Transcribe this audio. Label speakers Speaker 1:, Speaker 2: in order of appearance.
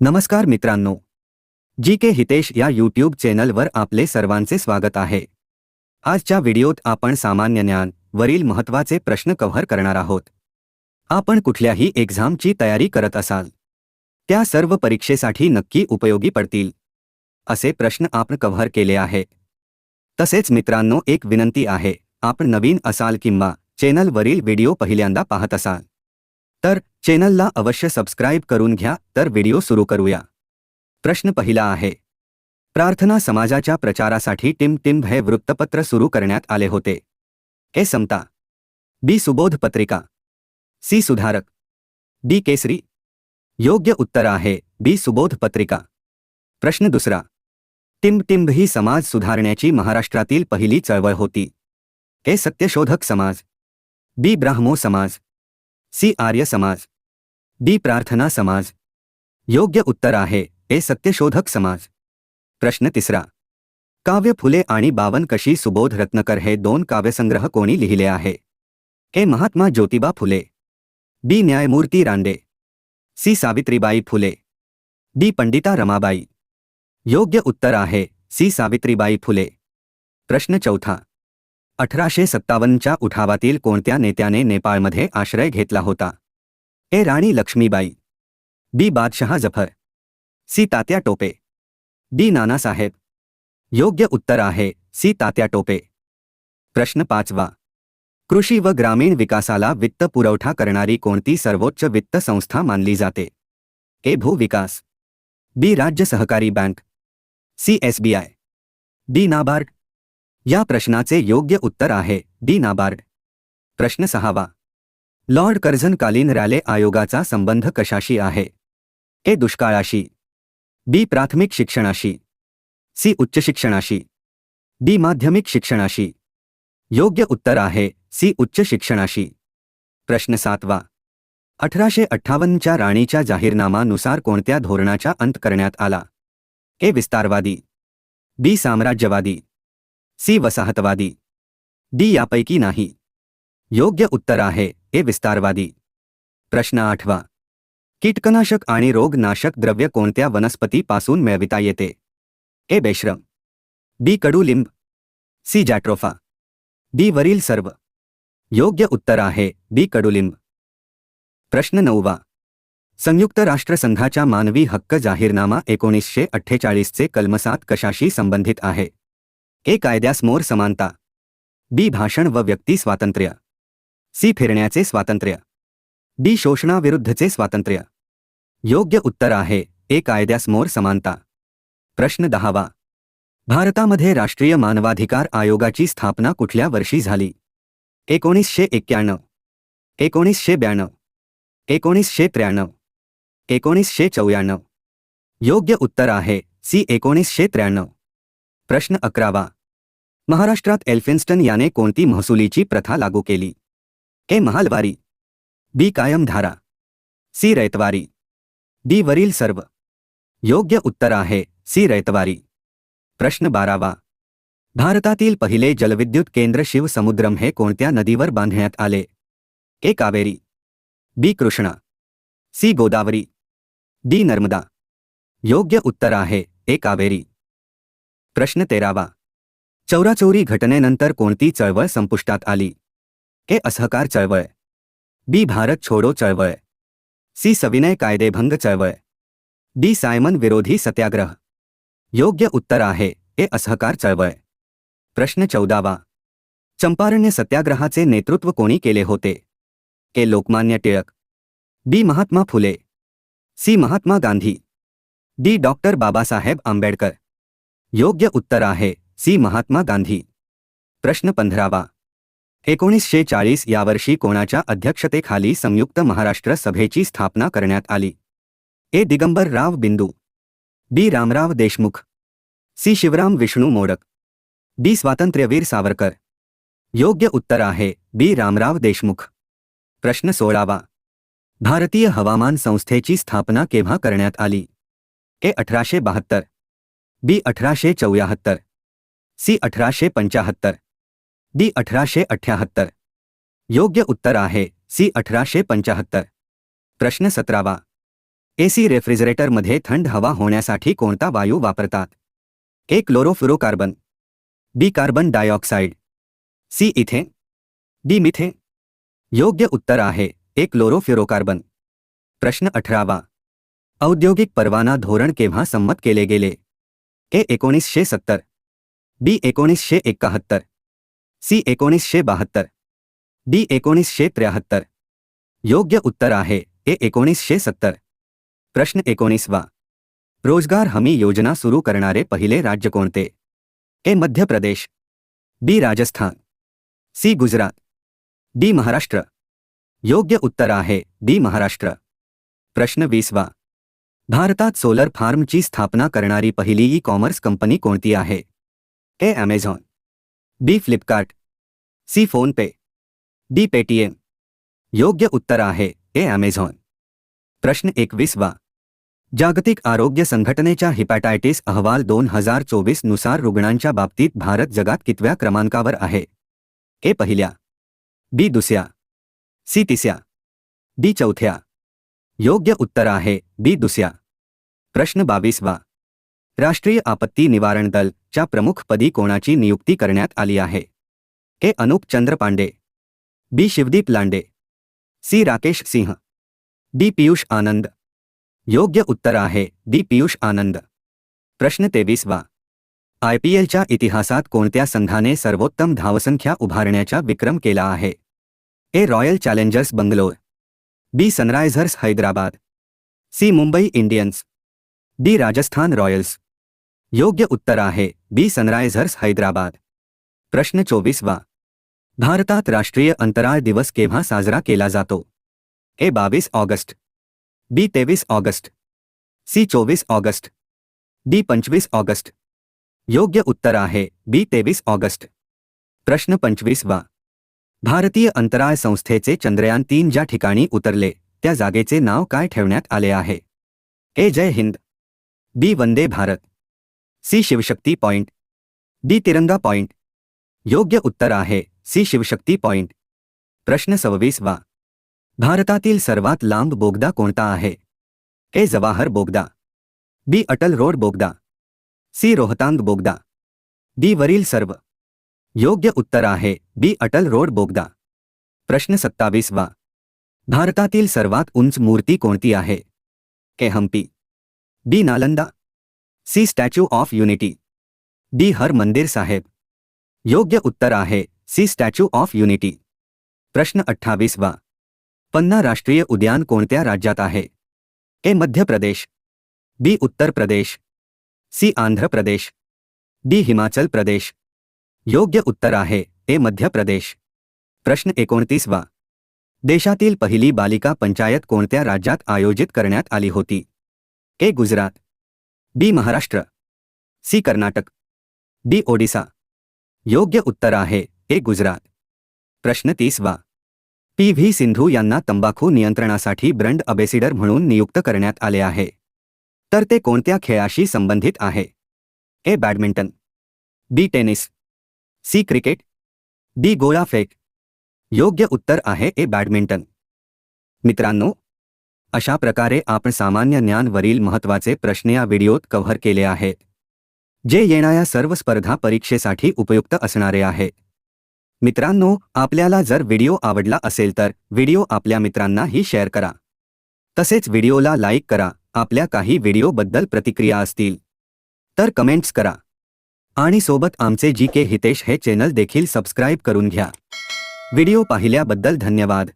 Speaker 1: नमस्कार मित्रांनो. जी के हितेश या यूट्यूब चॅनलवर आपले सर्वांचे स्वागत आहे. आजच्या व्हिडिओत आपण सामान्य ज्ञान वरील महत्त्वाचे प्रश्न कव्हर करणार आहोत. आपण कुठल्याही एक्झामची तयारी करत असाल. त्या सर्व परीक्षेसाठी नक्की उपयोगी पडतील. असे प्रश्न आपण कव्हर केले आहे. तसेच मित्रांनो एक विनंती आहे. आपण नवीन असाल किंवा चॅनलवरील व्हिडिओ पहिल्यांदा पाहत असाल तर चॅनलला अवश्य सबस्क्राईब करून घ्या तर व्हिडिओ सुरू करूया. प्रश्न पहिला आहे. प्रार्थना समाजाच्या प्रचारासाठी टिम टिम हे वृत्तपत्र सुरू करण्यात आले होते. ए समता. B Subodh Patrika. C Sudharak. D Kesari. योग्य उत्तर आहे. बी सुबोध पत्रिका. प्रश्न दुसरा. टिम टिंब ही समाज सुधारण्याची महाराष्ट्रातील पहिली चळवळ होती. ए सत्यशोधक समाज. बी ब्राह्मो समाज. सी आर्य समाज। डी प्रार्थना समाज। योग्य उत्तर आहे, ए सत्यशोधक समाज। प्रश्न तिसरा। काव्य फुले आणि बावन कशी सुबोध रत्नकर हे दोन काव्यसंग्रह कोणी लिहिले आहे? ए महात्मा ज्योतिबा फुले. बी न्यायमूर्ती रांडे. सी सावित्रीबाई फुले. डी पंडिता रमाबाई. योग्य उत्तर आहे, सी सावित्रीबाई फुले. प्रश्न चौथा। अठराशे सत्तावन्नच्या उठावातील कोणत्या नेत्याने नेपाळमध्ये आश्रय घेतला होता? ए. Rani Lakshmibai. B. Badshah Zafar. C. Tatya Tope. D. Nanasaheb. योग्य उत्तर आहे. सी. तात्या टोपे. प्रश्न पाचवा. कृषी व ग्रामीण विकासाला वित्त पुरवठा करणारी कोणती सर्वोच्च वित्त संस्था मानली जाते? ए. भूविकास बी. राज्य सहकारी bank. C. S. B. I. D. NABARD. या प्रश्नाचे योग्य उत्तर आहे. डी. नाबार्ड. प्रश्न सहावा. लॉर्ड कर्झनकालीन रॅले आयोगाचा संबंध कशाशी आहे? ए. दुष्काळाशी. बी. प्राथमिक शिक्षणाशी. सी. उच्च शिक्षणाशी. डी. माध्यमिक शिक्षणाशी. योग्य उत्तर आहे. सी. उच्च शिक्षणाशी. प्रश्न सातवा. अठराशे अठ्ठावन्नच्या राणीच्या जाहीरनामानुसार कोणत्या धोरणाचा अंत करण्यात आला? ए. विस्तारवादी. बी. साम्राज्यवादी. सी वसाहतवादी। डी यापैकी नाही। योग्य उत्तर आहे, ए विस्तारवादी। प्रश्न आठवा। कीटकनाशक आणि रोगनाशक द्रव्य कोणत्या वनस्पतीपासून मिळविता येते? ए बेश्रम। बी कडुलिंब। सी जॅट्रोफा। डी वरील सर्व। योग्य उत्तर आहे, बी कडुलिंब। प्रश्न नववा। संयुक्त राष्ट्रसंघाच्या मानवी हक्क जाहीरनामा एकोणीसशे अठ्ठेचाळीसचे कलमसात कशाशी संबंधित आहे? ए कायद्यासमोर समानता. बी भाषण व व्यक्ती स्वातंत्र्य. सी फिरण्याचे स्वातंत्र्य. डी शोषणाविरुद्धचे स्वातंत्र्य. योग्य उत्तर आहे ए कायद्यासमोर समानता. प्रश्न दहावा. भारतामध्ये राष्ट्रीय मानवाधिकार आयोगाची स्थापना कुठल्या वर्षी झाली? एकोणीसशे एक्क्याण्णव. एकोणीसशे ब्याण्णव. एकोणीसशे त्र्याण्णव. एकोणीसशे चौऱ्याण्णव. योग्य उत्तर आहे सी एकोणीसशे त्र्याण्णव. प्रश्न अकरावा. महाराष्ट्रात एल्फिन्स्टन याने कोणती महसुलीची प्रथा लागू केली? A mahalwari, B. कायमधारा, सी. रैतवारी, डी. वरील सर्व. योग्य उत्तर आहे, सी. रैतवारी. प्रश्न बारावा. भारतातील पहिले जलविद्युत केंद्र शिवसमुद्रम हे कोणत्या नदीवर बांधण्यात आले? A Kaveri, B. Krishna, C. Godavari, D. Narmada. योग्य उत्तर आहे, ए. कावेरी. प्रश्न तेरावा. चौराचौरी घटनेनंतर कोणती चळवळ संपुष्टात आली? ए. असहकार चळवळ. बी. भारत छोडो चळवळ. सी. सविनय कायदेभंग चळवळ. डी. सायमन विरोधी सत्याग्रह. योग्य उत्तर आहे. ए. असहकार चळवळ. प्रश्न चौदावा. चंपारण्य सत्याग्रहाचे नेतृत्व कोणी केले होते? A. Lokmanya Tilak. B. Mahatma Phule. C. Mahatma Gandhi. D. Doctor Babasaheb Ambedkar. योग्य उत्तर आहे. सी. महात्मा गांधी। प्रश्न पंधरावा। एकोणीसशे चाळीस यावर्षी कोणाच्या अध्यक्षतेखाली संयुक्त महाराष्ट्र सभेची स्थापना करण्यात आली? A. Digambar Rao Bindu. B. Ramrao Deshmukh. C. Shivram Vishnu Modak. D. Swatantryaveer Savarkar. योग्य उत्तर आहे बी. रामराव देशमुख. प्रश्न सोळावा. भारतीय हवामान संस्थेची स्थापना केव्हा करण्यात आली? ए. अठराशे बहात्तर. बी. अठराशे चौऱ्याहत्तर. सी अठराशे पंचाहत्तर, डी अठराशे अठ्याहत्तर। योग्य उत्तर आहे सी अठराशे पंचाहत्तर। प्रश्न सतरावा, एसी रेफ्रिजरेटरमध्ये थंड हवा होण्यासाठी कोणता वायू वापरतात? A chlorofluorocarbon, B carbon dioxide C ethane, D methane. योग्य उत्तर आहे ए क्लोरोफ्लोरोकार्बन। प्रश्न अठरावा, औद्योगिक परवाना धोरण केव्हा संमत केले गेले? ए एकोणीसशे सत्तर बी एकोणीसशे एकाहत्तर. सी एकोणीसशे बहात्तर. डी एकोणीसशे त्र्याहत्तर. योग्य उत्तर आहे ए एकोणीसशे सत्तर. प्रश्न एकोणीसवा. रोज़गार हमी योजना सुरू करणारे पहिले राज्य कोणते? A Madhya Pradesh. B Rajasthan. C Gujarat. D Maharashtra. योग्य उत्तर आहे डी महाराष्ट्र. प्रश्न वीसवा. भारतात सोलर फार्मची स्थापना करणारी पहिली ई कॉमर्स कंपनी कोणती आहे? A Amazon B Flipkart C, PhonePe. D Paytm योग्य उत्तर आहे, ए ॲमेझॉन प्रश्न एकवीसवा। जागतिक आरोग्य संघटनेच्या हिपॅटायटिस अहवाल दोन हज़ार चोवीस नुसार रुग्णांच्या बाबतीत भारत जगात कितव्या क्रमांकावर आहे? ए, पहिल्या. बी, दुसऱ्या. सी, तिसऱ्या. डी, चौथ्या. योग्य उत्तर आहे, बी, दुसऱ्या. प्रश्न बावीसवा. राष्ट्रीय आपत्ती निवारण दल च्या प्रमुखपदी कोणाची नियुक्ती करण्यात आली आहे? A. Anup Chandra Pandey. B. Shivdeep Lande. C. Rakesh Singh. D. Piyush Anand. योग्य उत्तर आहे डी. पीयूष आनंद. प्रश्न तेवीसवा आय पी एलच्या इतिहासात कोणत्या संघाने सर्वोत्तम धावसंख्या उभारण्याचा विक्रम आहे? A. Royal Challengers Bangalore. B. Sunrisers Hyderabad. C. Mumbai Indians. D. Rajasthan Royals. योग्य उत्तर आहे. बी. सनरायझर्स, हैदराबाद. प्रश्न चोवीसवा. भारतात राष्ट्रीय अंतराळ दिवस केव्हा साजरा केला जातो? ए. बावीस ऑगस्ट. बी. तेवीस ऑगस्ट. सी. चोवीस ऑगस्ट. डी. पंचवीस ऑगस्ट. योग्य उत्तर आहे. बी. तेवीस ऑगस्ट. प्रश्न पंचवीसवा. भारतीय अंतराळ संस्थेचे चंद्रयान तीन ज्या ठिकाणी उतरले, त्या जागेचे नाव काय ठेवण्यात आले आहे? A. Jai Hind. B. Vande Bharat. C Shivshakti point. D Tiranga point. योग्य उत्तर आहे, सी शिवशक्ती पॉइंट। प्रश्न सव्वीसवा। भारतातील सर्वात लांब बोगदा कोणता आहे? ए जवाहर बोगदा, बी अटल रोड बोगदा, सी रोहतांग बोगदा, डी वरील सर्व। योग्य उत्तर आहे, बी अटल रोड बोगदा। प्रश्न सत्तावीसवा। भारतातील सर्वात उंच मूर्ती कोणती आहे? के Hampi, B Nalanda C statue of unity D Har Mandir Sahib योग्य उत्तर आहे सी स्टॅच्यू ऑफ़ युनिटी प्रश्न अठ्ठावीसवा पन्ना राष्ट्रीय उद्यान कोणत्या राज्यात आहे A Madhya Pradesh B Uttar Pradesh C Andhra Pradesh D Himachal Pradesh योग्य उत्तर आहे ए मध्य प्रदेश प्रश्न एकोणतीसवा देशातील पहिली बालिका पंचायत कोणत्या राज्यात आयोजित करण्यात आली होती A Gujarat B Maharashtra, C Karnataka, D Odisha. योग्य उत्तर आहे ए गुजरात। प्रश्न तीसवा पी व्ही सिंधू यांना तंबाखू नियंत्रणासाठी ब्रँड अबेसिडर म्हणून नियुक्त करण्यात आले आहे। तर ते कोणत्या खेळाशी संबंधित आहे? A badminton, B tennis, C cricket, D गोळाफेक योग्य उत्तर आहे ए बॅडमिंटन। मित्रांनो अशा प्रकारे आपण सामान्य ज्ञानवरील महत्त्वाचे प्रश्न या व्हिडिओत कव्हर केले आहेत जे येणाऱ्या सर्व स्पर्धा परीक्षेसाठी उपयुक्त असणारे आहे मित्रांनो आपल्याला जर व्हिडिओ आवडला असेल तर व्हिडिओ आपल्या मित्रांनाही शेअर करा. तसेच व्हिडिओला लाईक करा आपल्या काही व्हिडिओबद्दल प्रतिक्रिया असतील तर कमेंट्स करा. आणि सोबत आमचे जी के हितेश हे चॅनल देखील सबस्क्राईब करून घ्या. व्हिडिओ पाहिल्याबद्दल धन्यवाद.